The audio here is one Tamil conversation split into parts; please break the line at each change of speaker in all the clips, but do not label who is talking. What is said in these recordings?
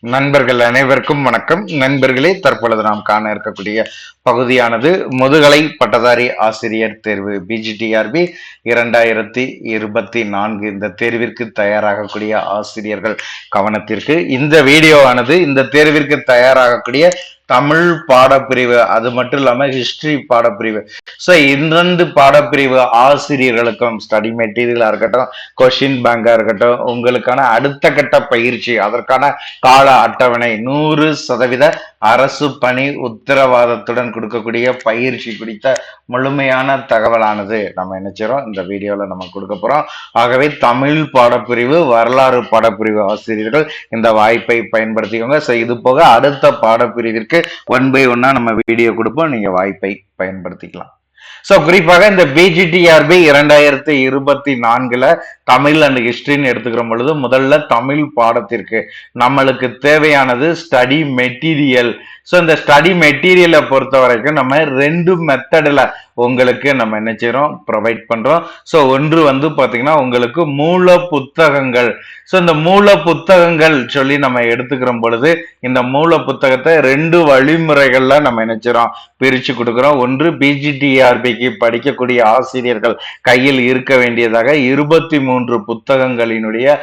நண்பர்கள் அனைவருக்கும் வணக்கம். நண்பர்களே தற்பொழுது நாம் காண இருக்கக்கூடிய பகுதியானது முதுகலை பட்டதாரி ஆசிரியர் தேர்வு பிஜிடிஆர்பி இரண்டாயிரத்தி இருபத்தி நான்கு இந்த தேர்விற்கு தயாராகக்கூடிய ஆசிரியர்கள் கவனத்திற்கு. இந்த வீடியோவானது இந்த தேர்விற்கு தயாராகக்கூடிய தமிழ் பாடப்பிரிவு அது மட்டும் இல்லாம ஹிஸ்டரி பாடப்பிரிவு. ஸோ இரண்டு பாடப்பிரிவு ஆசிரியர்களுக்கும் ஸ்டடி மெட்டீரியலா இருக்கட்டும் கொஷின் பேங்கா இருக்கட்டும் உங்களுக்கான அடுத்த கட்ட பயிற்சி அதற்கான கால அட்டவணை நூறு சதவீத அரசு பணி உத்தரவாதத்துடன் கொடுக்கக்கூடிய பயிற்சி குறித்த முழுமையான தகவலானது நம்ம நினைச்சிரோம் இந்த வீடியோவில் நம்ம கொடுக்க போகிறோம் ஆகவே தமிழ் பாடப்பிரிவு வரலாறு பாடப்பிரிவு ஆசிரியர்கள் இந்த வாய்ப்பை பயன்படுத்திக்கோங்க. ஸோ இது போக அடுத்த பாடப்பிரிவிற்கு ஒன் பை ஒன்னாக நம்ம வீடியோ கொடுப்போம். நீங்கள் வாய்ப்பை பயன்படுத்திக்கலாம். ஸோ குறிப்பாக இந்த பிஜிடிஆர்பி இரண்டாயிரத்தி இருபத்தி நான்குல தமிழ் அண்ட் ஹிஸ்டரின்னு எடுத்துக்கிற பொழுது முதல்ல தமிழ் பாடத்திற்கு நம்மளுக்கு தேவையானது ஸ்டடி மெட்டீரியல் ஸோ இந்த ஸ்டடி மெட்டீரியலை பொறுத்த வரைக்கும் நம்ம ரெண்டு மெத்தடில் உங்களுக்கு நம்ம என்ன செய்கிறோம் ப்ரொவைட் பண்ணுறோம் ஸோ ஒன்று வந்து பார்த்திங்கன்னா உங்களுக்கு மூல புத்தகங்கள். ஸோ இந்த மூல புத்தகங்கள் சொல்லி நம்ம எடுத்துக்கிற பொழுது இந்த மூல புத்தகத்தை ரெண்டு வழிமுறைகள்ல நம்ம நினைச்சிரோம் பிரிச்சு கொடுக்குறோம். ஒன்று பிஜிடிஆர்பிக்கு படிக்கக்கூடிய ஆசிரியர்கள் கையில் இருக்க வேண்டியதாக இருபத்தி மூன்று புத்தகங்களினுடைய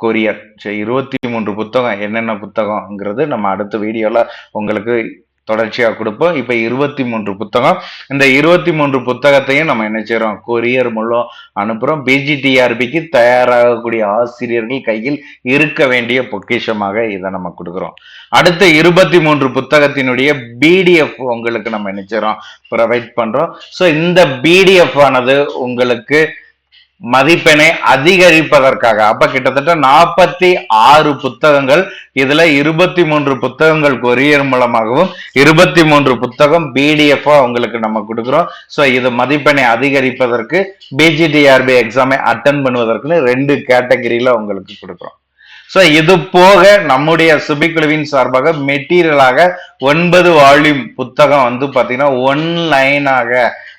கொரியர் சரி இருபத்தி மூன்று புத்தகம் என்னென்ன புத்தகம்ங்கிறது நம்ம அடுத்த வீடியோல உங்களுக்கு தொடர்ச்சியாக கொடுப்போம். இப்போ இருபத்தி மூன்று புத்தகம். இந்த இருபத்தி மூன்று புத்தகத்தையும் நம்ம என்ன செய்கிறோம் கொரியர் மூலம் அனுப்புகிறோம் பிஜிடிஆர்பிக்கு தயாராகக்கூடிய ஆசிரியர்கள் கையில் இருக்க வேண்டிய பொக்கிஷமாக இதை நம்ம கொடுக்குறோம். அடுத்த இருபத்தி மூன்று புத்தகத்தினுடைய பிடிஎஃப் உங்களுக்கு நம்ம என்ன செய்றோம்? ப்ரொவைட் பண்றோம். ஸோ இந்த பிடிஎஃப் ஆனது உங்களுக்கு மதிப்பெண்ணை அதிகரிப்பதற்காக. அப்ப கிட்டத்தட்ட நாற்பத்தி ஆறு புத்தகங்கள் இதுல இருபத்தி மூன்று புத்தகங்கள் கொரியர் மூலமாகவும் இருபத்தி மூன்று புத்தகம் பிடிஎஃப் உங்களுக்கு நம்ம கொடுக்குறோம். ஸோ இது மதிப்பெண்ணை அதிகரிப்பதற்கு பிஜிடிஆர்பி எக்ஸாமை அட்டன் பண்ணுவதற்குன்னு ரெண்டு கேட்டகரியில உங்களுக்கு கொடுக்குறோம். ஸோ இது போக நம்முடைய சுபிக்குழுவின் சார்பாக மெட்டீரியலாக ஒன்பது வால்யூம் புத்தகம் வந்து பாத்தீங்கன்னா ஒன்லைனாக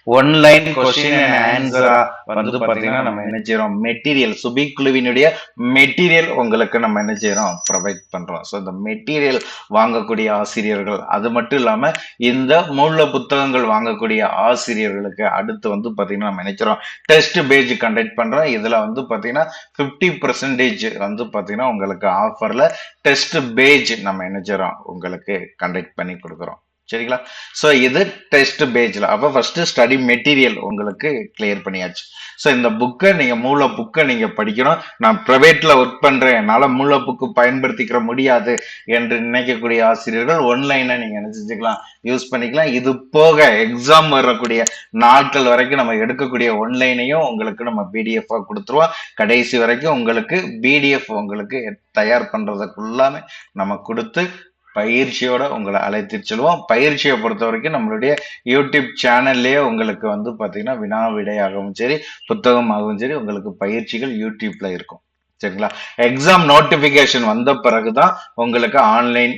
ஒன்லைன் கொஸ்டின் அண்ட் ஆன்சரா வந்து பாத்தீங்கன்னா நம்ம என்ன செய்யறோம்? மெட்டீரியல் சுபிக்குழுவினுடைய மெட்டீரியல் உங்களுக்கு நம்ம என்ன செய்யறோம்? ப்ரொவைட் பண்றோம். ஸோ இந்த மெட்டீரியல் வாங்கக்கூடிய ஆசிரியர்கள் அது மட்டும் இல்லாம இந்த மூல புத்தகங்கள் வாங்கக்கூடிய ஆசிரியர்களுக்கு அடுத்து வந்து பாத்தீங்கன்னா நம்ம நினைக்கிறோம் டெஸ்ட் பேஜ் கண்டக்ட் பண்றோம். இதுல வந்து பாத்தீங்கன்னா ஃபிஃப்டி பர்சன்டேஜ் வந்து பாத்தீங்கன்னா உங்களுக்கு ஆஃபர்ல டெஸ்ட் பேஜ் நம்ம என்ன உங்களுக்கு கண்டக்ட் பண்ணி கொடுக்குறோம். சரிங்களா? ஸோ இது டெஸ்ட் பேஜ்ல அப்போ ஃபர்ஸ்ட் ஸ்டடி மெட்டீரியல் உங்களுக்கு கிளியர் பண்ணியாச்சு. ஸோ இந்த புக்கை நீங்கள் மூல புக்கை நீங்க படிக்கணும். நான் ப்ரைவேட்ல ஒர்க் பண்றேன். என்னால் மூல புக்கு பயன்படுத்திக்கிற முடியாது என்று நினைக்கக்கூடிய ஆசிரியர்கள் ஒன்லைனை நீங்கள் என்ன செஞ்சுக்கலாம் யூஸ் பண்ணிக்கலாம். இது போக எக்ஸாம் வரக்கூடிய நாட்கள் வரைக்கும் நம்ம எடுக்கக்கூடிய ஒன்லைனையும் உங்களுக்கு நம்ம பிடிஎஃபாக கொடுத்துருவோம். கடைசி வரைக்கும் உங்களுக்கு பிடிஎஃப் உங்களுக்கு தயார் பண்ணுறதுக்குள்ளாமே நம்ம கொடுத்து பயிற்சியோட உங்களை அழைத்து செல்வோம். பயிற்சியை பொறுத்த வரைக்கும் நம்மளுடைய யூடியூப் சேனல்லே உங்களுக்கு வந்து பார்த்தீங்கன்னா வினா விடையாகவும் சரி புத்தகமாகவும் சரி உங்களுக்கு பயிற்சிகள் யூடியூப்ல இருக்கும். சரிங்களா? எக்ஸாம் நோட்டிபிகேஷன் வந்த பிறகுதான் உங்களுக்கு ஆன்லைன்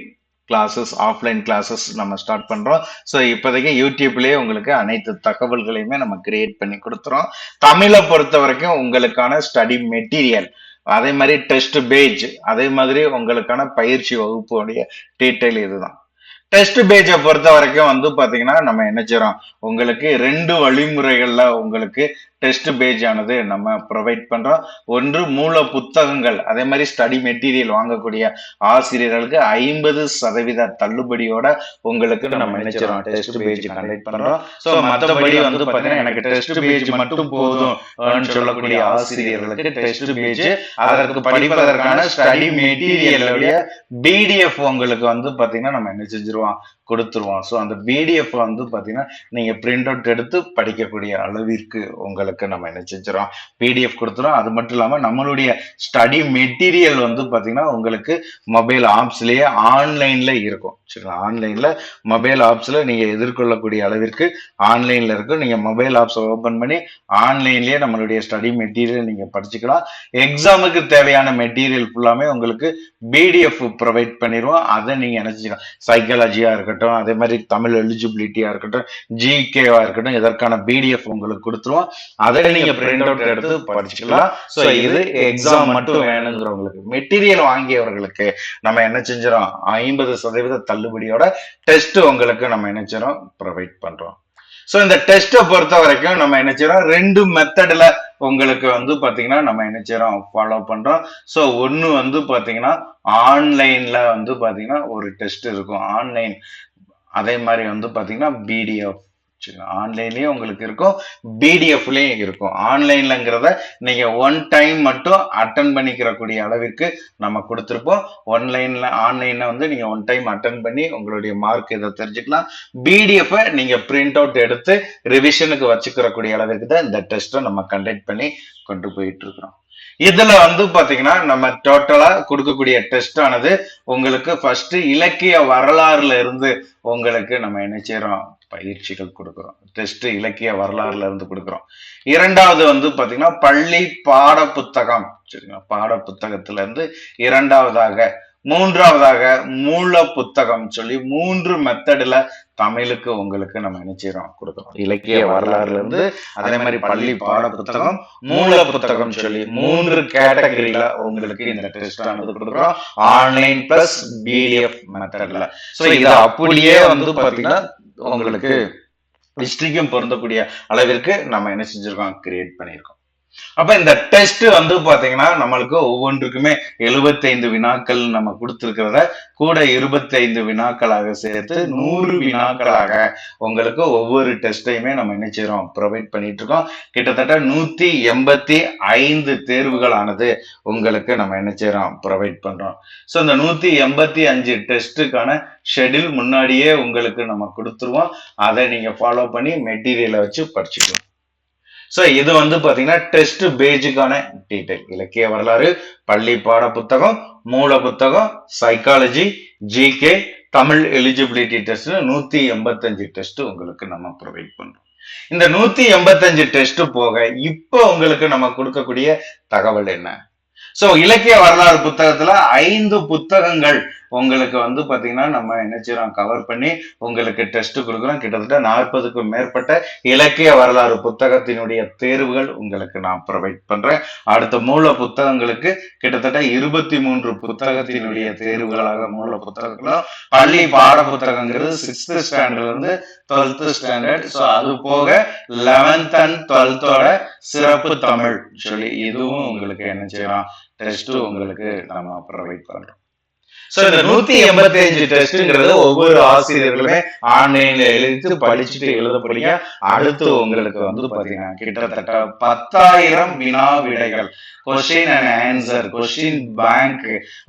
கிளாஸஸ் ஆஃப்லைன் கிளாஸஸ் நம்ம ஸ்டார்ட் பண்றோம். ஸோ இப்போதைக்கு யூடியூப்லேயே உங்களுக்கு அனைத்து தகவல்களையுமே நம்ம கிரியேட் பண்ணி கொடுத்துறோம். தமிழை பொறுத்த வரைக்கும் உங்களுக்கான ஸ்டடி மெட்டீரியல் அதே மாதிரி டெஸ்ட் பேஜ் அதே மாதிரி உங்களுக்கான பயிற்சி வகுப்புடைய டீட்டெயில் இதுதான். டெஸ்ட் பேஜை பொறுத்த வரைக்கும் வந்து பாத்தீங்கன்னா நம்ம என்ன செய்யறோம் உங்களுக்கு ரெண்டு வழிமுறைகள்ல உங்களுக்கு டெஸ்ட் பேஜ் ஆனது நம்ம ப்ரொவைட் பண்றோம். ஒன்று மூல புத்தகங்கள். அதே மாதிரி ஸ்டடி மெட்டீரியல் வாங்கக்கூடிய ஆசிரியர்களுக்கு ஐம்பது சதவீத தள்ளுபடியோட உங்களுக்கு நம்ம நினைச்சிரோம் டெஸ்ட் பேஜ் கண்டக்ட் பண்றோம். ஸோ மற்றபடி வந்து பாத்தீங்கன்னா எனக்கு டெஸ்ட் பேஜ் மட்டும் போதும் சொல்லக்கூடிய ஆசிரியர்களுக்கு டெஸ்ட் பேஜ் அதற்கு படிப்பதற்கான ஸ்டடி மெட்டீரியலுடைய பிடிஎஃப் உங்களுக்கு வந்து பாத்தீங்கன்னா நம்ம என்ன செஞ்சிருவோம்? கொடுத்துருவோம். ஸோ அந்த பிடிஎஃப் வந்து பாத்தீங்கன்னா நீங்க பிரிண்ட் அவுட் எடுத்து படிக்கக்கூடிய அளவிற்கு உங்களுக்கு நம்ம என்ன செஞ்சிடும் பிடிஎஃப் கொடுத்துறோம் அது மட்டும் இல்லாம நம்மளுடைய ஸ்டடி மெட்டீரியல் வந்து பாத்தீங்கன்னா உங்களுக்கு மொபைல் ஆப்ஸ்லயே ஆன்லைன்ல இருக்கும். சரிங்களா? ஆன்லைன்ல மொபைல் ஆப்ஸ்ல நீங்க எதிர்கொள்ளக்கூடிய அளவிற்கு ஆன்லைன்ல இருக்கும். நீங்க மொபைல் ஆப்ஸ் ஓபன் பண்ணி ஆன்லைன்லயே நம்மளுடைய ஸ்டடி மெட்டீரியல் நீங்க படிச்சுக்கலாம். எக்ஸாமுக்கு தேவையான மெட்டீரியல் ஃபுல்லாமே உங்களுக்கு பிடிஎஃப் ப்ரொவைட் பண்ணிடுவோம். அதை நீங்க நினைச்சுக்கலாம் சைக்காலஜியா இருக்கட்டும் அதே மாதிரி தமிழ் எலிஜிபிலிட்டியா இருக்கட்டும் ஜிகேவா இருக்கட்டும் இதற்கான பிடிஎஃப் உங்களுக்கு கொடுத்துருவோம். அதை நீங்க பிரிண்ட் அவுட் எடுத்து படிச்சுக்கலாம். ஸோ இது எக்ஸாம் மட்டும் வேணுங்கிறவங்களுக்கு மெட்டீரியல் வாங்கியவர்களுக்கு நம்ம என்ன செஞ்சிடும் ஐம்பது சதவீத தள்ளுபடியோட டெஸ்ட் உங்களுக்கு நம்ம என்ன செய்றோம் ப்ரொவைட் பண்றோம். ஸோ இந்த டெஸ்ட்டை பொறுத்த வரைக்கும் நம்ம என்ன செய்யறோம்? ரெண்டு மெத்தடில் உங்களுக்கு வந்து பாத்தீங்கன்னா நம்ம என்ன செய்றோம் ஃபாலோ பண்றோம். ஸோ ஒன்று வந்து பாத்தீங்கன்னா ஆன்லைன்ல வந்து பாத்தீங்கன்னா ஒரு டெஸ்ட் இருக்கும். ஆன்லைன் அதே மாதிரி வந்து பாத்தீங்கன்னா பிடிஎஃப் ஆன்லைன்லயும் உங்களுக்கு இருக்கும் பிடிஎஃப்லயும் இருக்கும். ஆன்லைன்லங்கிறத நீங்க ஒன் டைம் மட்டும் அட்டன் பண்ணிக்கிறக்கூடிய அளவிற்கு நம்ம கொடுத்துருப்போம். ஒன்லைன்ல ஆன்லைன்ல வந்து நீங்க ஒன் டைம் அட்டன் பண்ணி உங்களுடைய மார்க் இதை தெரிஞ்சுக்கலாம். பிடிஎஃப் நீங்க பிரிண்ட் அவுட் எடுத்து ரிவிஷனுக்கு வச்சுக்கிறக்கூடிய அளவிற்கு அளவுக்கு தான் இந்த டெஸ்ட்டை நம்ம கண்டக்ட் பண்ணி கொண்டு போயிட்டு இருக்கிறோம் இதுல வந்து பாத்தீங்கன்னா நம்ம டோட்டலா கொடுக்கக்கூடிய டெஸ்ட் ஆனது உங்களுக்கு ஃபர்ஸ்ட் இலக்கிய வரலாறுல இருந்து உங்களுக்கு நம்ம என்ன செய்யறோம் பயிற்சிகள் கொடுக்குறோம். டெஸ்ட் இலக்கிய வரலாறுல இருந்து கொடுக்குறோம். இரண்டாவது வந்து பாத்தீங்கன்னா பள்ளி பாட புத்தகம் சரிங்களா? பாட புத்தகத்துல இருந்து இரண்டாவதாக மூன்றாவதாக மூல புத்தகம் சொல்லி மூன்று மெத்தட்ல தமிழுக்கு உங்களுக்கு நம்ம நினைச்சிரோம் கொடுக்குறோம். இலக்கிய வரலாறுல இருந்து அதே மாதிரி பள்ளி பாட புத்தகம் மூல புத்தகம் சொல்லி மூன்று கேட்டகரியில உங்களுக்கு இந்த டெஸ்ட் ஆனது கொடுக்குறோம். ஆன்லைன் பிளஸ் பிடிஎஃப் மெத்தட்ல ஸோ இதை அப்படியே வந்து பாத்தீங்கன்னா உங்களுக்கு டிஸ்ட்ரிக்டும் பொருந்தக்கூடிய அளவிற்கு நம்ம என்ன செஞ்சிருக்கோம்? கிரியேட் பண்ணியிருக்கோம். அப்ப இந்த டெஸ்ட் வந்து பாத்தீங்கன்னா நம்மளுக்கு ஒவ்வொன்றுக்குமே 75 வினாக்கள் நம்ம கொடுத்திருக்கிறத கூட 25 வினாக்களாக சேர்த்து நூறு வினாக்களாக உங்களுக்கு ஒவ்வொரு டெஸ்டையுமே நம்ம என்ன செய்யறோம் ப்ரொவைட் பண்ணிட்டு இருக்கோம். கிட்டத்தட்ட நூத்தி எண்பத்தி ஐந்து தேர்வுகளானது உங்களுக்கு நம்ம என்ன செய்யறோம் ப்ரொவைட் பண்றோம். ஸோ இந்த நூத்தி எண்பத்தி அஞ்சு டெஸ்ட்டுக்கான ஷெட்யூல் முன்னாடியே உங்களுக்கு நம்ம கொடுத்துருவோம். அதை நீங்க ஃபாலோ பண்ணி மெட்டீரியலை வச்சு படிச்சுக்கணும் ஸோ இது வந்து பாத்தீங்கன்னா டெஸ்ட் பேஜுக்கான டீடைல் இலக்கிய வரலாறு பள்ளி பாட புத்தகம் மூல புத்தகம் psychology GK Tamil eligibility test நூத்தி எண்பத்தஞ்சு டெஸ்ட் உங்களுக்கு நம்ம ப்ரொவைட் பண்றோம். இந்த நூத்தி எண்பத்தஞ்சு டெஸ்ட் போக இப்போ உங்களுக்கு நம்ம கொடுக்கக்கூடிய தகவல் என்ன? சோ இலக்கிய வரலாறு புத்தகத்துல ஐந்து புத்தகங்கள் உங்களுக்கு வந்து பார்த்தீங்கன்னா நம்ம என்ன செய்யறோம் கவர் பண்ணி உங்களுக்கு டெஸ்ட் கொடுக்குறோம். கிட்டத்தட்ட நாற்பதுக்கும் மேற்பட்ட இலக்கிய வரலாறு புத்தகத்தினுடைய தேர்வுகள் உங்களுக்கு நான் ப்ரொவைட் பண்றேன். அடுத்த மூல புத்தகங்களுக்கு கிட்டத்தட்ட இருபத்தி மூன்று புத்தகத்தினுடைய தேர்வுகளாக மூல புத்தகங்களும் பள்ளி பாட புத்தகங்கிறது சிக்ஸ்த் ஸ்டாண்டர்ட்ல இருந்து டுவெல்த் ஸ்டாண்டர்ட் ஸோ அது போக லெவன்த் அண்ட் டுவெல்த்தோட சிறப்பு தமிழ் சொல்லி இதுவும் உங்களுக்கு என்ன செய்யலாம் டெஸ்ட் உங்களுக்கு நம்ம ப்ரொவைட் பண்றோம். சோ இந்த நூத்தி எண்பத்தி அஞ்சு டெஸ்ட்ங்கிறது ஒவ்வொரு ஆசிரியர்களுமே ஆன்லைன்ல எழுதி படிச்சுட்டு எழுத போறீங்க அடுத்து உங்களுக்கு வந்து பாத்தீங்கன்னா கிட்டத்தட்ட பத்தாயிரம் வினா விடைகள் question and answer question bank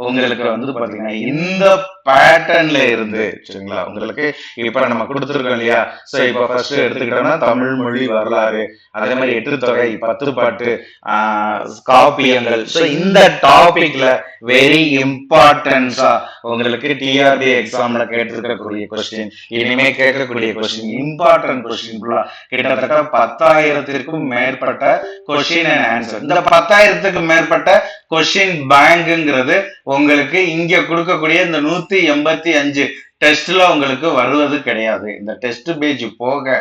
உங்களுக்கு வந்து பாத்தீங்கன்னா இந்த பேட்டர்ன்ல இருந்து சரிங்களா? உங்களுக்கு இப்ப நம்ம கொடுத்துருக்கோம் இல்லையா? சோ இப்ப ஃபர்ஸ்ட் எடுத்துக்கிட்டோம்னா தமிழ் மொழி வரலாறு அதே மாதிரி எட்டு தொகை பத்து பாட்டு ஆஹ் காப்பியங்கள். சோ இந்த டாபிக்ல வெரி இம்பார்ட்டன்ஸ் உங்களுக்கு டிஆர்டி எக்ஸாம்ல கேட்டிருக்கக்கூடிய கொஸ்டின் இனிமே கேட்கக்கூடிய கொஸ்டின் இம்பார்ட்டன்ட் கொஸ்டின் கிட்டத்தட்ட பத்தாயிரத்திற்கும் மேற்பட்ட கொஸ்டின் அண்ட் ஆன்சர் இந்த பத்தாயிரத்துக்கு மேற்பட்ட கொஸ்டின் பேங்க்ங்கிறது உங்களுக்கு இங்க கொடுக்கக்கூடிய இந்த நூத்தி எண்பத்தி அஞ்சு டெஸ்ட்ல உங்களுக்கு வருவது கிடையாது. இந்த டெஸ்ட் பேஜ் போக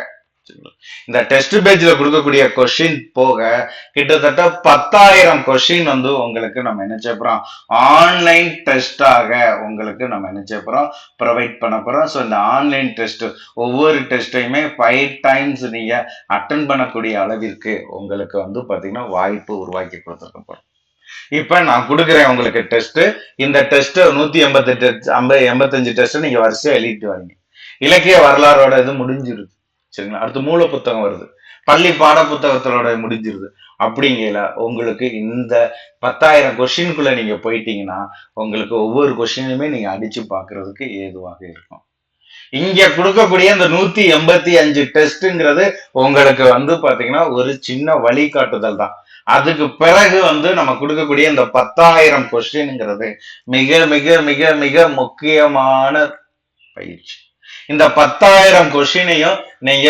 இந்த டெஸ்ட் பேஜ்ல கொடுக்கக்கூடிய கொஸ்டின் போக கிட்டத்தட்ட பத்தாயிரம் கொஸ்டின் வந்து உங்களுக்கு நம்ம என்ன செய்ய ஆன்லைன் டெஸ்டாக உங்களுக்கு நம்ம என்ன ப்ரொவைட் பண்ண போறோம். ஸோ இந்த ஆன்லைன் டெஸ்ட் ஒவ்வொரு டெஸ்ட்டையுமே ஃபைவ் டைம்ஸ் நீங்க அட்டன் பண்ணக்கூடிய அளவிற்கு உங்களுக்கு வந்து பாத்தீங்கன்னா வாய்ப்பு உருவாக்கி கொடுத்துருக்க போறோம். இப்ப நான் கொடுக்குறேன் உங்களுக்கு டெஸ்ட் இந்த டெஸ்ட் நூத்தி எண்பத்தெட்டு ஐம்பது எண்பத்தஞ்சு டெஸ்ட் நீங்க வரிசையா எழுதிட்டு வரீங்க இலக்கிய வரலாறோட இது முடிஞ்சிருக்கு சரிங்களா அடுத்து மூல புத்தகம் வருது. பள்ளி பாட புத்தகத்தோட முடிஞ்சிருது. அப்படிங்கல உங்களுக்கு இந்த பத்தாயிரம் கொஸ்டின்குள்ள நீங்க போயிட்டீங்கன்னா உங்களுக்கு ஒவ்வொரு கொஷினுமே நீங்க அடிச்சு பாக்குறதுக்கு ஏதுவாக இருக்கும். இங்க கொடுக்கக்கூடிய இந்த நூத்தி எண்பத்தி அஞ்சு டெஸ்ட்ங்கிறது உங்களுக்கு வந்து பாத்தீங்கன்னா ஒரு சின்ன வழிகாட்டுதல் தான். அதுக்கு பிறகு வந்து நம்ம கொடுக்கக்கூடிய இந்த பத்தாயிரம் கொஸ்டின்ங்கிறது மிக மிக மிக மிக முக்கியமான பயிற்சி. இந்த பத்தாயிரம் கொஷினையும் நீங்க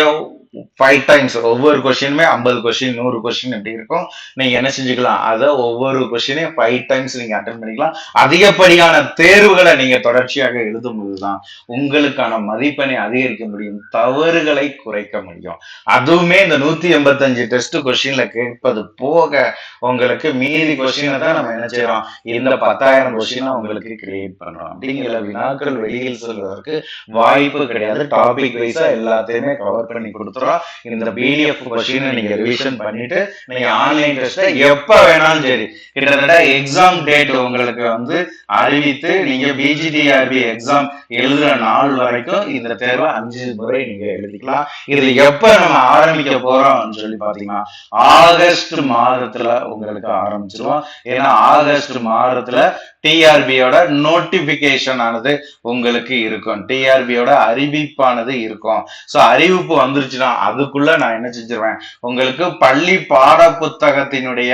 ஃபைவ் டைம்ஸ் ஒவ்வொரு கொஷினுமே ஐம்பது கொஷின் நூறு கொஷின் இப்படி இருக்கும். நீங்க என்ன செஞ்சுக்கலாம்? அதை ஒவ்வொரு கொஷினையும் ஃபைவ் டைம்ஸ் நீங்க அட்டன் பண்ணிக்கலாம். அதிகப்படியான தேர்வுகளை நீங்க தொடர்ச்சியாக எழுதும் போதுதான் உங்களுக்கான மதிப்பெண்ணை அதிகரிக்க முடியும் தவறுகளை குறைக்க முடியும். அதுவுமே இந்த நூத்தி எண்பத்தஞ்சு டெஸ்ட் கொஸ்டின்ல கேட்பது போக உங்களுக்கு மீதி கொஸ்டினை தான் நம்ம என்ன செய்யறோம்? இந்த பத்தாயிரம் கொஷின் உங்களுக்கு கிரியேட் பண்றோம். அப்படிங்கிற வினாக்கள் வெளியில் சொல்வதற்கு வாய்ப்பு கிடையாது. டாபிக் வைஸா எல்லாத்தையுமே கவர் பண்ணி கொடுத்துறோம். இந்த பிடிஎஃப் கொஷினை நீங்க ரிவிஷன் பண்ணிட்டு நீங்க ஆன்லைன் டெஸ்ட்டை எப்ப வேணாலும் சரி கிட்டத்தட்ட எக்ஸாம் டேட் உங்களுக்கு வந்து அறிவித்து நீங்க பிஜிடிஆர்பி எக்ஸாம் எழுதுற நாள் வரைக்கும் இந்த தேர்வை அஞ்சு முறை நீங்க எழுதிக்கலாம். இது எப்ப நம்ம ஆரம்பிக்க போறோம்னு சொல்லி பாத்தீங்கன்னா ஆகஸ்ட் மாதத்துல உங்களுக்கு ஆரம்பிச்சிருவோம். ஏன்னா ஆகஸ்ட் மாதத்துல டிஆர்பியோட நோட்டிபிகேஷன் ஆனது உங்களுக்கு இருக்கும். டிஆர்பியோட அறிவிப்பானது இருக்கும். ஸோ அறிவிப்பு வந்துருச்சுன்னா அதுக்குள்ள நான் என்ன செஞ்சிருவேன்? உங்களுக்கு பள்ளி பாட புத்தகத்தினுடைய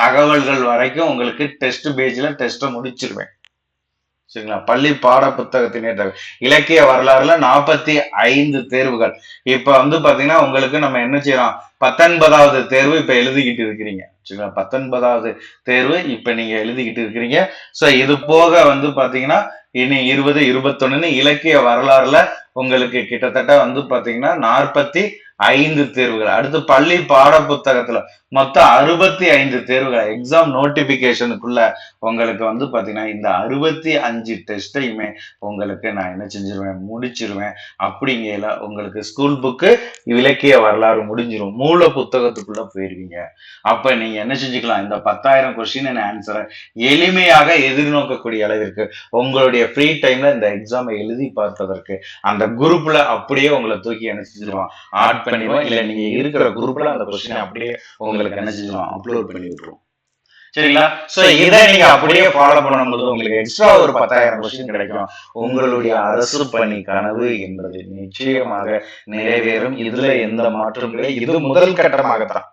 தகவல்கள் வரைக்கும் உங்களுக்கு டெஸ்ட் பேஜில் டெஸ்ட்டை முடிச்சிருவேன். சரிங்களா? பள்ளி பாட புத்தகத்தினே தகவல் இலக்கிய வரலாறுல நாற்பத்தி ஐந்து தேர்வுகள். இப்ப வந்து பாத்தீங்கன்னா உங்களுக்கு நம்ம என்ன செய்யறோம்? பத்தொன்பதாவது தேர்வு இப்ப எழுதிக்கிட்டு இருக்கிறீங்க. சரிங்களா? பத்தொன்பதாவது தேர்வு இப்ப நீங்க எழுதிக்கிட்டு இருக்கிறீங்க. சோ இது போக வந்து பாத்தீங்கன்னா இனி இருபது இருபத்தொன்னு இலக்கிய வரலாறுல உங்களுக்கு கிட்டத்தட்ட வந்து பாத்தீங்கன்னா நாற்பத்தி ஐந்து தேர்வுகள். அடுத்து பள்ளி பாட புத்தகத்துல மொத்தம் அறுபத்தி ஐந்து தேர்வுகள். எக்ஸாம் நோட்டிபிகேஷனுக்குள்ள உங்களுக்கு வந்து பாத்தீங்கன்னா இந்த அறுபத்தி அஞ்சு டெஸ்டையுமே உங்களுக்கு நான் என்ன செஞ்சிருவேன்? முடிச்சிருவேன். அப்படிங்கையில உங்களுக்கு ஸ்கூல் புக்கு இலக்கிய வரலாறு முடிஞ்சிரும். மூல புத்தகத்துக்குள்ள போயிருவீங்க. அப்ப நீங்க என்ன செஞ்சுக்கலாம்? இந்த பத்தாயிரம் கொஸ்டின் ஆன்சரை எளிமையாக எதிர்நோக்கக்கூடிய அளவிற்கு உங்களுடைய ஃப்ரீ டைம்ல இந்த எக்ஸாமை எழுதி பார்ப்பதற்கு அந்த குரூப்ல அப்படியே உங்களை தூக்கி என்ன செஞ்சிருவான். ஆட் பண்ணிடுவோம். இல்ல நீங்க இருக்கிற குரூப்ல அந்த கொஸ்டினை அப்படியே உங்களுக்கு என்ன செஞ்சிருவோம் அப்லோட் பண்ணி விட்டுருவோம் சரிங்களா? சோ இதை நீங்க அப்படியே ஃபாலோ பண்ணும்போது உங்களுக்கு எக்ஸ்ட்ரா ஒரு பத்தாயிரம் கொஸ்டின் கிடைக்கும். உங்களுடைய அரசு பணி கனவு என்பது நிச்சயமாக நிறைவேறும். இதுல எந்த மாற்றமும் இல்லை இது முதல் கட்டமாகத்தான்.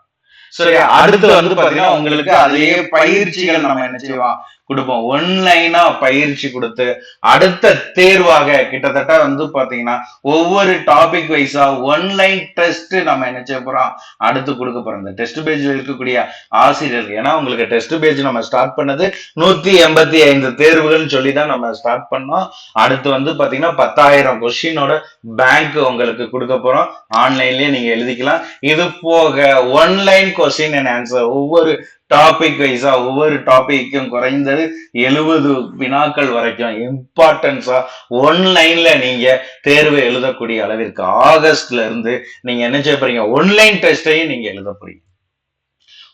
சரி அடுத்து வந்து பாத்தீங்கன்னா உங்களுக்கு அதே பயிற்சிகள் நம்ம என்ன செய்வோம்? கொடுப்போம். ஒன்லைனா பயிற்சி கொடுத்து அடுத்த தேர்வாக கிட்டத்தட்ட வந்து பாத்தீங்கன்னா ஒவ்வொரு டாபிக் வைஸா ஒன்லைன் டெஸ்ட் நம்ம என்ன செய்ய போறோம்? அடுத்து கொடுக்க போறோம். இந்த டெஸ்ட் பேஜ் இருக்கக்கூடிய ஆசிரியர் ஏன்னா உங்களுக்கு டெஸ்ட் பேஜ் நம்ம ஸ்டார்ட் பண்ணது நூத்தி எண்பத்தி ஐந்து தேர்வுகள்னு சொல்லி தான் நம்ம ஸ்டார்ட் பண்ணோம். அடுத்து வந்து பாத்தீங்கன்னா பத்தாயிரம் கொஸ்டினோட பேங்க் உங்களுக்கு கொடுக்க போறோம். ஆன்லைன்லயே நீங்க எழுதிக்கலாம். இது போக ஒன்லைன் கொஸ்டின் அண்ட் ஆன்சர் ஒவ்வொரு டாபிக் வைஸா ஒவ்வொரு டாபிக்கும் குறைந்தது எழுபது வினாக்கள் வரைக்கும் இம்பார்ட்டன்ஸா ஒன் லைன்ல நீங்க தேர்வு எழுதக்கூடிய அளவிற்கு ஆகஸ்ட்ல இருந்து நீங்க என்ன செய்ய போறீங்க? ஒன்லைன் டெஸ்டையும் நீங்க எழுத போறீங்க.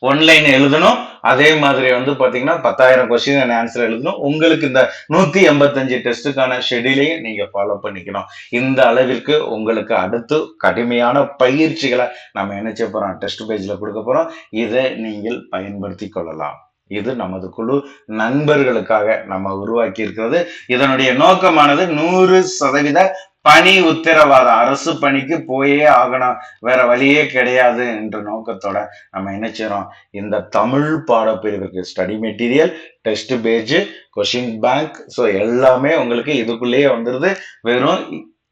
ஒன்லைன் எழுதணும். அதே மாதிரி வந்து பாத்தீங்கன்னா பத்தாயிரம் கொஸ்டின் ஆன்சர் எழுதணும். உங்களுக்கு இந்த நூத்தி எண்பத்தஞ்சு டெஸ்ட்டுக்கான ஷெடியூலையும் நீங்க ஃபாலோ பண்ணிக்கணும். இந்த அளவிற்கு உங்களுக்கு அடுத்து கடுமையான பயிற்சிகளை நம்ம என்ன செய்ய போகிறோம் டெஸ்ட் பேஜ்ல கொடுக்க போறோம். இதை நீங்கள் பயன்படுத்தி கொள்ளலாம். இது நமது குழு நண்பர்களுக்காக நம்ம உருவாக்கி இருக்கிறது. இதனுடைய நோக்கமானது நூறு சதவீத பணி உத்தரவாதம். அரசு பணிக்கு போயே ஆகணும். வேற வழியே கிடையாது என்ற நோக்கத்தோட நம்ம என்ன செய்யறோம் இந்த Tamil பாடப்பிரிவுக்கு study material test page question bank so எல்லாமே உங்களுக்கு இதுக்குள்ளேயே வந்துடுது வெறும்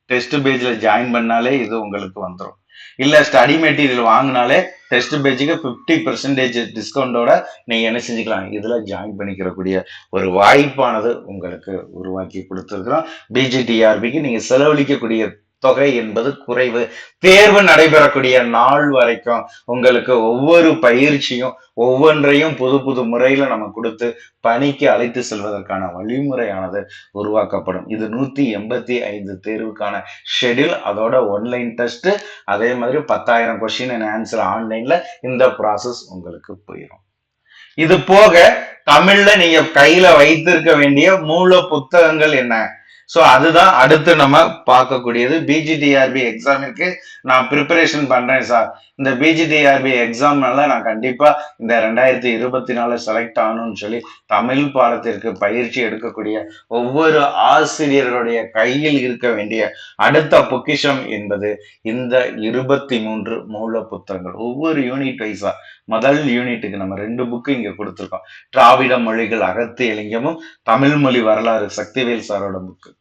டெஸ்ட் பேஜில் ஜாயின் பண்ணாலே இது உங்களுக்கு வந்துடும் இல்ல ஸ்டடி மெட்டீரியல் வாங்கினாலே டெஸ்ட் பேஜுக்கு ஃபிஃப்டி பெர்சன்டேஜ் டிஸ்கவுண்டோட நீங்க என்ன செஞ்சுக்கலாம்? இதுல ஜாயின் பண்ணிக்கிறக்கூடிய ஒரு வாய்ப்பானது உங்களுக்கு உருவாக்கி கொடுத்துருக்குறோம். பிஜிடிஆர்பிக்கு நீங்க செலவழிக்கக்கூடிய தொகை என்பது குறைவு. தேர்வு நடைபெறக்கூடிய நாள் வரைக்கும் உங்களுக்கு ஒவ்வொரு பயிற்சியும் ஒவ்வொன்றையும் புது புது முறையில நம்ம கொடுத்து பணிக்கு அழைத்து செல்வதற்கான வழிமுறையானது உருவாக்கப்படும். இது நூத்தி எண்பத்தி ஐந்து தேர்வுக்கான ஷெட்யூல் அதோட ஒன்லைன் டெஸ்ட் அதே மாதிரி பத்தாயிரம் கொஸ்டின் அண்ட் ஆன்சர் ஆன்லைன்ல இந்த ப்ராசஸ் உங்களுக்கு போயிடும் இது போக தமிழ்ல நீங்க கையில வைத்திருக்க வேண்டிய மூல புத்தகங்கள் என்ன? சோ அதுதான் அடுத்து நம்ம பார்க்கக்கூடியது. பிஜிடிஆர்பி எக்ஸாமிற்கு நான் ப்ரிப்பரேஷன் பண்றேன் சார் இந்த பிஜிடிஆர்பி எக்ஸாம்னால நான் கண்டிப்பா இந்த ரெண்டாயிரத்தி இருபத்தி நாலு செலக்ட் ஆகணும்னு சொல்லி தமிழ் பாடத்திற்கு பயிற்சி எடுக்கக்கூடிய ஒவ்வொரு ஆசிரியர்களுடைய கையில் இருக்க வேண்டிய அடுத்த பொக்கிஷம் என்பது இந்த இருபத்தி மூன்று மூல புத்தகங்கள் ஒவ்வொரு யூனிட் வைஸா முதல் யூனிட்டுக்கு நம்ம ரெண்டு புக்கு இங்க கொடுத்துருக்கோம். திராவிட மொழிகள் அகத்து இலங்கியமும் தமிழ் மொழி வரலாறு சக்திவேல் சாரோட புக்கு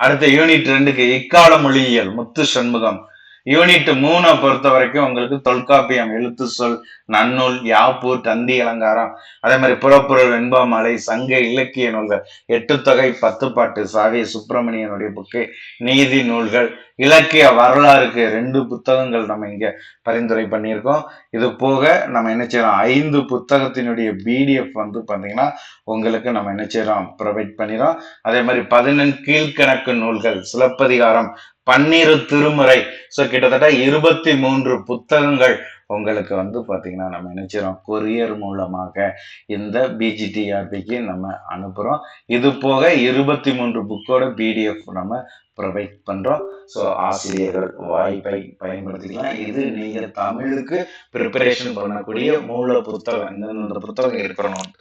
அடுத்த யூனிட் ரெண்டுக்கு இக்கால மொழியியல் முத்து சண்முகம் யூனிட் மூணை பொறுத்த வரைக்கும் உங்களுக்கு தொல்காப்பியம் எழுத்து சொல் நன்னூல் யாப்பூர் தந்தி அலங்காரம். அதே மாதிரி புறப்பொருள் வெண்பாமலை சங்க இலக்கிய நூல்கள். எட்டு தொகை பத்து பாட்டு சாவி சுப்பிரமணியனுடைய புக்கு. நீதி நூல்கள். இலக்கிய வரலாறுக்கு ரெண்டு புத்தகங்கள் நம்ம இங்க பரிந்துரை பண்ணியிருக்கோம். இது போக நம்ம என்ன செய்யறோம்? ஐந்து புத்தகத்தினுடைய பிடிஎஃப் வந்து பாத்தீங்கன்னா உங்களுக்கு நம்ம என்ன செய்யறோம்? ப்ரொவைட் பண்ணிடுறோம். அதே மாதிரி பதினெண் கீழ்கணக்கு நூல்கள் சிலப்பதிகாரம் பன்னிரு திருமுறை. ஸோ கிட்டத்தட்ட இருபத்தி மூன்று புத்தகங்கள் உங்களுக்கு வந்து பார்த்தீங்கன்னா நம்ம நினைச்சிரோம் கொரியர் மூலமாக இந்த பிஜிடிஆர்பிக்கு நம்ம அனுப்புகிறோம் இது போக இருபத்தி மூன்று புக்கோட பிடிஎஃப் நம்ம ப்ரொவைட் பண்ணுறோம் ஸோ ஆசிரியர்கள் வாய்ப்பை பயன்படுத்திக்கலாம். இது நீங்கள் தமிழுக்கு ப்ரிப்பரேஷன் பண்ணக்கூடிய மூல புத்தகம். இந்த புத்தகம் இருக்கணும்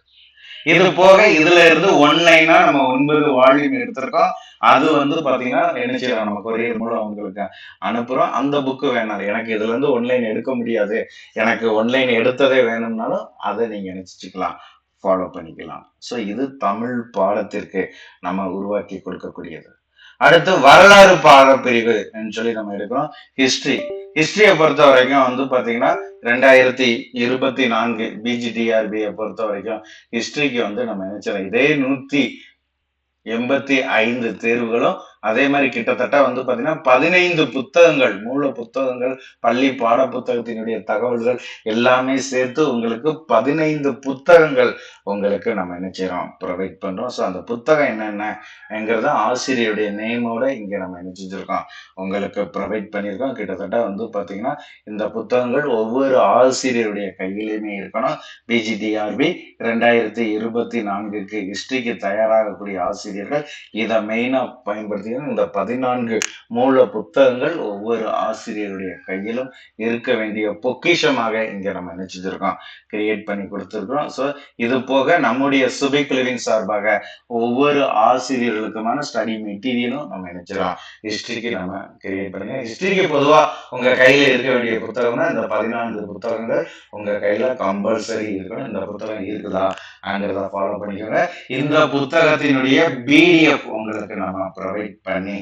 இது போக இதுல இருந்து ஒன்லைனா நம்ம ஒன்பது வால்யூம் எடுத்திருக்கோம். அது வந்து பாத்தீங்கன்னா என்ன செய்யலாம்? நம்ம கொரியர் மூலம் உங்களுக்கு அனுப்புறோம். அந்த புக்கு வேணாம். எனக்கு இதுல இருந்து ஒன்லைன் எடுக்க முடியாது. எனக்கு ஒன்லைன் எடுத்ததே வேணும்னாலும் அதை நீங்க நினைச்சுக்கலாம். ஃபாலோ பண்ணிக்கலாம். ஸோ இது தமிழ் பாடத்திற்கு நம்ம உருவாக்கி கொடுக்கக்கூடியது. அடுத்து வரலாறு பாடப்பிரிவு சொல்லி நம்ம எடுக்கிறோம். ஹிஸ்டரி ஹிஸ்டரியை பொறுத்த வரைக்கும் வந்து பாத்தீங்கன்னா ரெண்டாயிரத்தி இருபத்தி நான்கு பிஜிடிஆர்பியை பொறுத்த வரைக்கும் ஹிஸ்டரிக்கு வந்து நம்ம நினைச்சோம் இதே நூத்தி எண்பத்தி ஐந்து தேர்வுகளும் அதே மாதிரி கிட்டத்தட்ட வந்து பார்த்தீங்கன்னா பதினைந்து புத்தகங்கள் மூல புத்தகங்கள் பள்ளி பாட புத்தகத்தினுடைய தகவல்கள் எல்லாமே சேர்த்து உங்களுக்கு பதினைந்து புத்தகங்கள் உங்களுக்கு நம்ம என்ன செய்கிறோம் ப்ரொவைட் பண்ணுறோம் ஸோ அந்த புத்தகம் என்னென்னங்கிறத ஆசிரியருடைய நேமோட இங்கே நம்ம என்ன செஞ்சுருக்கோம் உங்களுக்கு ப்ரொவைட் பண்ணியிருக்கோம். கிட்டத்தட்ட வந்து பார்த்தீங்கன்னா இந்த புத்தகங்கள் ஒவ்வொரு ஆசிரியருடைய கையிலையுமே இருக்கணும். பிஜிடிஆர்பி ரெண்டாயிரத்தி இருபத்தி நான்குக்கு ஹிஸ்ட்ரிக்கு தயாராகக்கூடிய ஆசிரியர்கள் இதை மெயினாக பயன்படுத்தி பார்த்தீங்கன்னா இந்த பதினான்கு மூல புத்தகங்கள் ஒவ்வொரு ஆசிரியருடைய கையிலும் இருக்க வேண்டிய பொக்கிஷமாக இங்க நம்ம நினைச்சிருக்கோம் கிரியேட் பண்ணி கொடுத்துருக்கோம் ஸோ இது போக நம்முடைய சுபிக் லிவிங் சார்பாக ஒவ்வொரு ஆசிரியர்களுக்குமான ஸ்டடி மெட்டீரியலும் நம்ம நினைச்சிடலாம். ஹிஸ்டரிக்கு நம்ம கிரியேட் பண்ணுங்க. ஹிஸ்டரிக்கு பொதுவா உங்க கையில இருக்க வேண்டிய புத்தகம்னா இந்த பதினான்கு புத்தகங்கள் உங்க கையில கம்பல்சரி இருக்கணும். இந்த புத்தகம் இருக்குதா? அங்கிறத ஃபாலோ பண்ணிக்கோங்க. இந்த புத்தகத்தினுடைய பிடிஎஃப் உங்களுக்கு நம்ம ப்ரொவைட் பண்ணி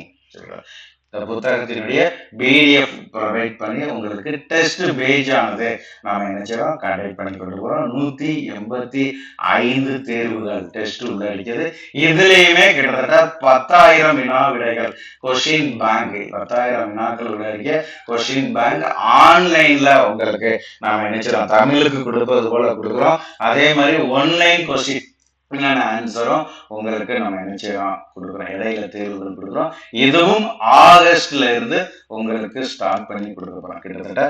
இந்த புத்தகத்தினுடைய பிடிஎஃப் ப்ரொவைட் பண்ணி உங்களுக்கு டெஸ்ட் பேஜ் ஆனது நாம என்ன செய்யறோம்? கண்டக்ட் பண்ணி கொண்டு போகிறோம் நூத்தி எண்பத்தி ஐந்து தேர்வுகள் டெஸ்ட் உள்ளடிக்கிறது இதுலயுமே கிட்டத்தட்ட பத்தாயிரம் வினா விடைகள். கொஷின் பேங்க் பத்தாயிரம் வினாக்கள் உள்ளடிக்க கொஷின் பேங்க் ஆன்லைன்ல உங்களுக்கு நாம நினைச்சிடோம் தமிழுக்கு கொடுப்பது போல கொடுக்குறோம். அதே மாதிரி ஒன்லைன் கொஷின் என்னென்ன ஆன்சரும் உங்களுக்கு நம்ம என்ன செய்யறோம்? கொடுக்குறோம். இடையில தேர்வுகள் கொடுக்குறோம். இதுவும் ஆகஸ்ட்ல இருந்து உங்களுக்கு ஸ்டார்ட் பண்ணி கொடுக்க போறோம். கிட்டத்தட்ட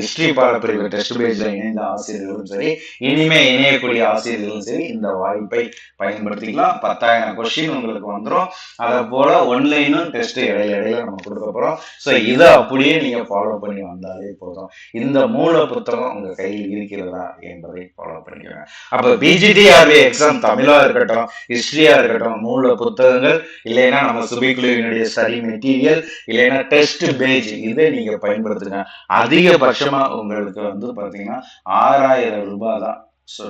ஹிஸ்டரி பாடப்பிரிவு டெஸ்ட் பேஜ்ல இணைந்த ஆசிரியர்களும் சரி இனிமே இணையக்கூடிய ஆசிரியர்களும் சரி இந்த வாய்ப்பை பயன்படுத்திக்கலாம். பத்தாயிரம் கொஸ்டின் உங்களுக்கு வந்துடும் அதை போல ஒன்லைனும் டெஸ்ட் இடையில இடையில நம்ம கொடுக்க போறோம். ஸோ இதை அப்படியே நீங்க ஃபாலோ பண்ணி வந்தாலே போதும். இந்த மூல புத்தகம் உங்க கையில் இருக்கிறதா என்பதை ஃபாலோ பண்ணிக்கிறேன் அப்ப பிஜிடிஆர்வி எக்ஸாம் தமிழா இருக்கட்டும் ஹிஸ்டரியா இருக்கட்டும் மூல புத்தகங்கள் இல்லைன்னா நம்ம சுபிக்குழுவினுடைய சரி மெட்டீரியல் இல்லைன்னா டெஸ்ட் பேஜ் இதை நீங்க பயன்படுத்துங்க அதிகபட்சமா உங்களுக்கு வந்து பாத்தீங்கன்னா ஆறாயிரம் ரூபாய் தான்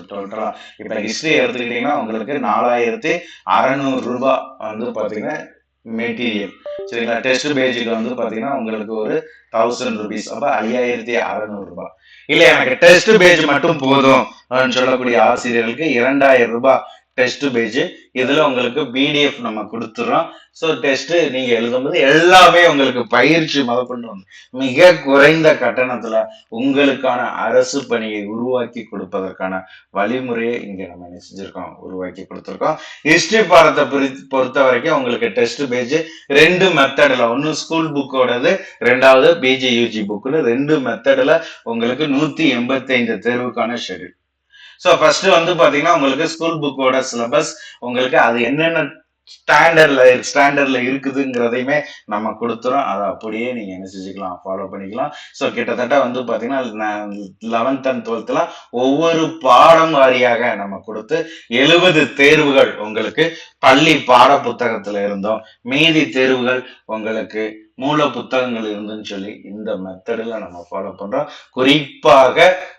டோட்டலா இப்ப ஹிஸ்டரி எடுத்துக்கிட்டீங்கன்னா உங்களுக்கு நாலாயிரத்தி அறநூறு ரூபாய் வந்து பாத்தீங்கன்னா மெட்டீரியல் சரிங்களா? டெஸ்ட் பேஜுக்கு வந்து பாத்தீங்கன்னா உங்களுக்கு ஒரு தௌசண்ட் ருபீஸ் அப்ப ஐயாயிரத்தி அறநூறு ரூபாய் இல்ல எனக்கு டெஸ்ட் பேஜ் மட்டும் போதும் சொல்லக்கூடிய ஆசிரியர்களுக்கு இரண்டாயிரம் ரூபாய் டெஸ்ட் பேஜ் இதுல உங்களுக்கு பிடிஎஃப் நம்ம கொடுத்துறோம். ஸோ டெஸ்ட் நீங்க எழுதும்போது எல்லாமே உங்களுக்கு பயிற்சி முதற்கொண்டு வந்து மிக குறைந்த கட்டணத்துல உங்களுக்கான அரசு பணியை உருவாக்கி கொடுப்பதற்கான வழிமுறையை இங்க நம்ம என்ன செஞ்சிருக்கோம்? உருவாக்கி கொடுத்துருக்கோம். ஹிஸ்டரி பாடத்தை பொறுத்த வரைக்கும் உங்களுக்கு டெஸ்ட் பேஜ் ரெண்டு மெத்தடில் ஒன்று ஸ்கூல் புக்கோடது ரெண்டாவது பிஜி யூஜி புக்குன்னு ரெண்டு மெத்தடில் உங்களுக்கு நூத்தி எண்பத்தைந்து தேர்வுக்கான ஷெடியூல் ஸோ ஃபர்ஸ்ட் வந்து பாத்தீங்கன்னா உங்களுக்கு ஸ்கூல் புக்கோட சிலபஸ் உங்களுக்கு அது என்னென்ன ஸ்டாண்டர்ட்ல ஸ்டாண்டர்ட்ல இருக்குதுங்கிறதையுமே நம்ம கொடுத்துறோம். அதை அப்படியே நீங்க என்ன செஞ்சுக்கலாம் ஃபாலோ பண்ணிக்கலாம். ஸோ கிட்டத்தட்ட வந்து பாத்தீங்கன்னா லெவன்த் அண்ட் டுவெல்த்ல ஒவ்வொரு பாடம் வாரியாக நம்ம கொடுத்து எழுபது தேர்வுகள் உங்களுக்கு பள்ளி பாட புத்தகத்துல இருந்தோம். மீதி தேர்வுகள் உங்களுக்கு மூல புத்தகங்கள் இருந்துன்னு சொல்லி இந்த மெத்தடில் நம்ம ஃபாலோ பண்றோம். குறிப்பாக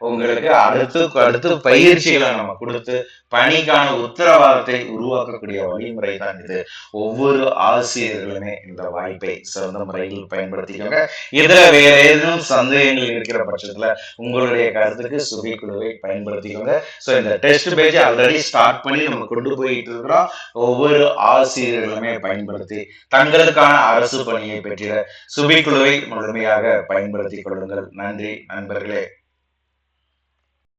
உங்களுக்கு அடுத்து அடுத்து பயிற்சிகளை நம்ம கொடுத்து பணிக்கான உத்தரவாதத்தை உருவாக்கக்கூடிய வழிமுறை தான் இது. ஒவ்வொரு ஆசிரியர்களுமே இந்த வாய்ப்பை சிறந்த முறையில் பயன்படுத்திக்கோங்க. இதுல வேற ஏதேனும் சந்தேகங்கள் இருக்கிற பட்சத்துல உங்களுடைய கருத்துக்கு சுகை குழுவை பயன்படுத்திக்கோங்க. ஸோ இந்த டெஸ்ட் பேஜ் ஆல்ரெடி ஸ்டார்ட் பண்ணி நம்ம கொண்டு போயிட்டு இருக்கிறோம். ஒவ்வொரு ஆசிரியர்களுமே பயன்படுத்தி தங்களுக்கான அரசு பணியை பெற்று சுபி குழுவை முழுமையாக பயன்படுத்திக் கொள்ளுங்கள். நன்றி நண்பர்களே.